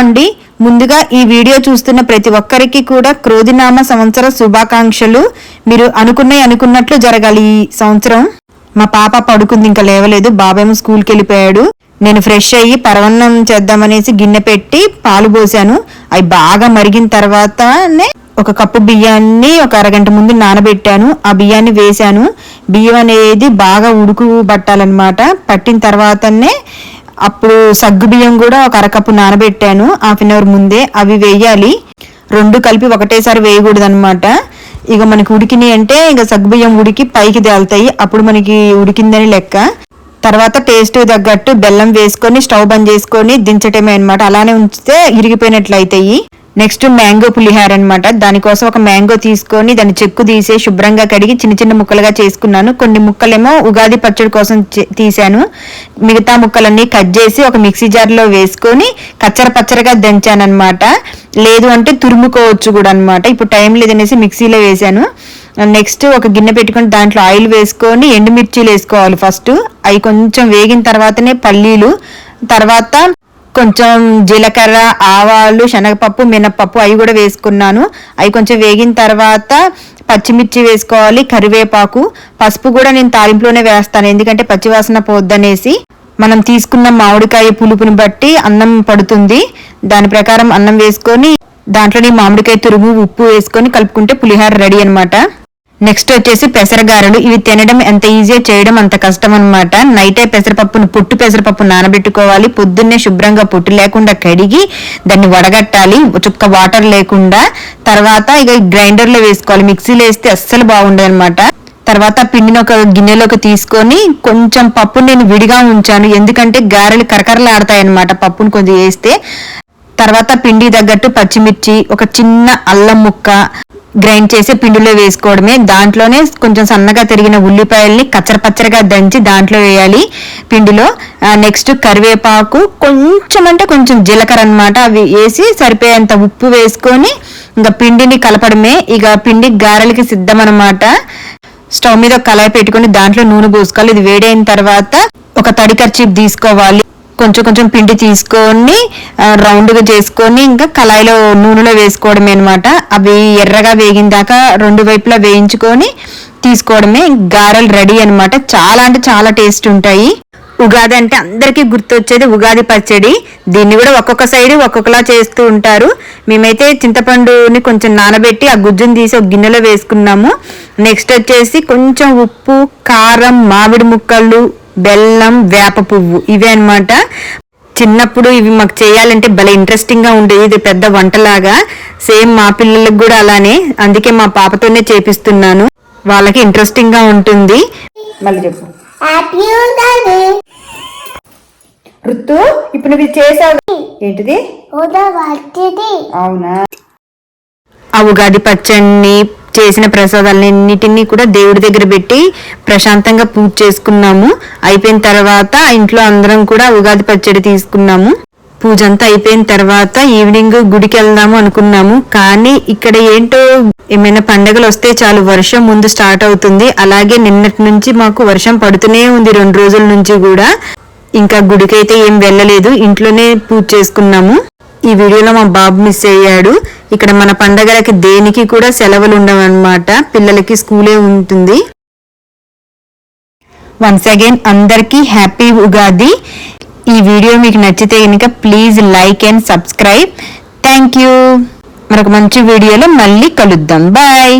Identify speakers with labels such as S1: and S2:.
S1: అండి. ముందుగా ఈ వీడియో చూస్తున్న ప్రతి ఒక్కరికి కూడా క్రోధినామ సంవత్సర శుభాకాంక్షలు. మీరు అనుకున్నాయి అనుకున్నట్లు జరగాలి ఈ సంవత్సరం. మా పాప పడుకుంది ఇంకా లేవలేదు. బాబేమో స్కూల్కి వెళ్ళిపోయాడు. నేను ఫ్రెష్ అయ్యి పరవన్నం చేద్దామనేసి గిన్నె పెట్టి పాలు పోసాను. అవి బాగా మరిగిన తర్వాతనే ఒక కప్పు బియ్యాన్ని ఒక అరగంట ముందు నానబెట్టాను. ఆ బియ్యాన్ని వేశాను బియ్యం అనేది బాగా ఉడుకు పట్టాలన్నమాట పట్టిన తర్వాతనే అప్పుడు సగ్గు బియ్యం కూడా ఒక అరకప్పు నానబెట్టాను. హాఫ్ అన్ అవర్ ముందే అవి వేయాలి. రెండు కలిపి ఒకటేసారి వేయకూడదు అనమాట ఇక మనకి ఉడికినాయి అంటే ఇక సగ్గుబియ్యం ఉడికి పైకి తేలుతాయి. అప్పుడు మనకి ఉడికిందని లెక్క. తర్వాత టేస్ట్ తగ్గట్టు బెల్లం వేసుకొని స్టవ్ బంద్ చేసుకొని దించటమే అనమాట అలానే ఉంచితే ఇరిగిపోయినట్లు అవుతాయి నెక్స్ట్ మ్యాంగో పులిహార అనమాట దానికోసం ఒక మ్యాంగో తీసుకొని దాన్ని చెక్కు తీసి శుభ్రంగా కడిగి చిన్న చిన్న ముక్కలుగా చేసుకున్నాను. కొన్ని ముక్కలేమో ఉగాది పచ్చడి కోసం తీశాను మిగతా ముక్కలన్నీ కట్ చేసి ఒక మిక్సీ జార్లో వేసుకొని కచ్చర పచ్చరగా దంచాను అనమాట లేదు అంటే తురుముకోవచ్చు కూడా అనమాట ఇప్పుడు టైం లేదనేసి మిక్సీలో వేశాను నెక్స్ట్ ఒక గిన్నె పెట్టుకొని దాంట్లో ఆయిల్ వేసుకొని ఎండుమిర్చీలు వేసుకోవాలి ఫస్ట్. అవి కొంచెం వేగిన తర్వాతనే పల్లీలు. తర్వాత కొంచెం జీలకర్ర ఆవాలు శనగపప్పు మినప్పప్పు అవి కూడా వేసుకున్నాను. అవి కొంచెం వేగిన తర్వాత పచ్చిమిర్చి వేసుకోవాలి కరివేపాకు. పసుపు కూడా నేను తాలింపులోనే వేస్తాను ఎందుకంటే పచ్చివాసన పోద్దనేసి. మనం తీసుకున్న మామిడికాయ పులుపుని బట్టి అన్నం పడుతుంది. దాని ప్రకారం అన్నం వేసుకొని దాంట్లోని మామిడికాయ తురుము ఉప్పు వేసుకొని కలుపుకుంటే పులిహోర రెడీ అన్నమాట. నెక్స్ట్ వచ్చేసి పెసరగారెలు. ఇవి తినడం ఎంత ఈజీ చేయడం అంత కష్టం అనమాట నైటే పెసరపప్పును పుట్టు పెసరపప్పు నానబెట్టుకోవాలి. పొద్దున్నే శుభ్రంగా పుట్టు లేకుండా కడిగి దాన్ని వడగట్టాలి. చుక్క వాటర్ లేకుండా. తర్వాత ఇక గ్రైండర్లో వేసుకోవాలి. మిక్సీలో వేస్తే అస్సలు బాగుండదు అనమాట తర్వాత పిండిని ఒక గిన్నెలోకి తీసుకొని కొంచెం పప్పు నేను విడిగా ఉంచాను. ఎందుకంటే గారెలు కరకరలాడతాయి అనమాట పప్పును కొంచెం వేస్తే. తర్వాత పిండి తగ్గట్టు పచ్చిమిర్చి ఒక చిన్న అల్లం ముక్క గ్రైండ్ చేసి పిండిలో వేసుకోవడమే. దాంట్లోనే కొంచెం సన్నగా తిరిగిన ఉల్లిపాయల్ని కచ్చరపచ్చరగా దంచి దాంట్లో వేయాలి పిండిలో. నెక్స్ట్ కరివేపాకు కొంచెం అంటే కొంచెం జీలకర్ర అనమాట అవి వేసి సరిపోయేంత ఉప్పు వేసుకొని ఇంకా పిండిని కలపడమే. ఇక పిండి గారెలకి సిద్ధం అనమాట స్టవ్ మీద ఒక కళాయి పెట్టుకొని దాంట్లో నూనె పోసుకోవాలి. ఇది వేడైన తర్వాత ఒక తడి కర్చీప్ తీసుకోవాలి. కొంచెం కొంచెం పిండి తీసుకొని రౌండ్గా చేసుకొని ఇంకా కళాయిలో నూనెలో వేసుకోవడమే అనమాట అవి ఎర్రగా వేగిన దాకా రెండు వైపులా వేయించుకొని తీసుకోవడమే గారెలు రెడీ అన్నమాట. చాలా అంటే చాలా టేస్ట్ ఉంటాయి. ఉగాది అంటే అందరికీ గుర్తొచ్చేది ఉగాది పచ్చడి. దీన్ని కూడా ఒక్కొక్క సైడ్ ఒక్కొక్కలా చేస్తూ ఉంటారు. మేమైతే చింతపండుని కొంచెం నానబెట్టి ఆ గుజ్జుని తీసి ఒక గిన్నెలో వేసుకున్నాము. నెక్స్ట్ వచ్చేసి కొంచెం ఉప్పు కారం మామిడి ముక్కలు బెల్లం వేప పువ్వు ఇవే అన్నమాట. చిన్నప్పుడు ఇవి మాకు చేయాలంటే భలే ఇంట్రెస్టింగ్గా ఉండేది ఇది పెద్ద వంటలాగా. సేమ్ మా పిల్లలకు కూడా అలానే. అందుకే మా పాపతోనే చేపిస్తున్నాను. వాళ్ళకి ఇంట్రెస్టింగ్గా ఉంటుంది. మళ్ళీ చెప్పు. ఋతు ఇప్పుడు నువ్వు చేసావు. ఏంటిది? అవునా? ఆ ఉగాది పచ్చడిని చేసిన ప్రసాదాలన్నిటినీ కూడా దేవుడి దగ్గర పెట్టి ప్రశాంతంగా పూజ చేసుకున్నాము. అయిపోయిన తర్వాత ఇంట్లో అందరం కూడా ఉగాది పచ్చడి తీసుకున్నాము. పూజ అంతా అయిపోయిన తర్వాత ఈవినింగ్ గుడికి వెళ్దాము అనుకున్నాము. కానీ ఇక్కడ ఏంటో ఏమైనా పండగలు వస్తే చాలు వర్షం ముందు స్టార్ట్ అవుతుంది. అలాగే నిన్నటి నుంచి మాకు వర్షం పడుతూనే ఉంది రెండు రోజుల నుంచి కూడా. ఇంకా గుడికైతే ఏం వెళ్ళలేదు. ఇంట్లోనే పూజ చేసుకున్నాము. ఈ వీడియోలో మా బాబు మిస్ అయ్యాడు. ఇక్కడ మన పండగలకి దేనికి కూడా సెలవులు ఉండవన్నమాట. పిల్లలకి స్కూలే ఉంటుంది. వన్స్ అగైన్ అందరికీ హ్యాపీ ఉగాది. ఈ వీడియో మీకు నచ్చితే కనుక please like and subscribe. Thank you మరొక మంచి వీడియోలో మళ్ళీ కలుద్దాం. బాయ్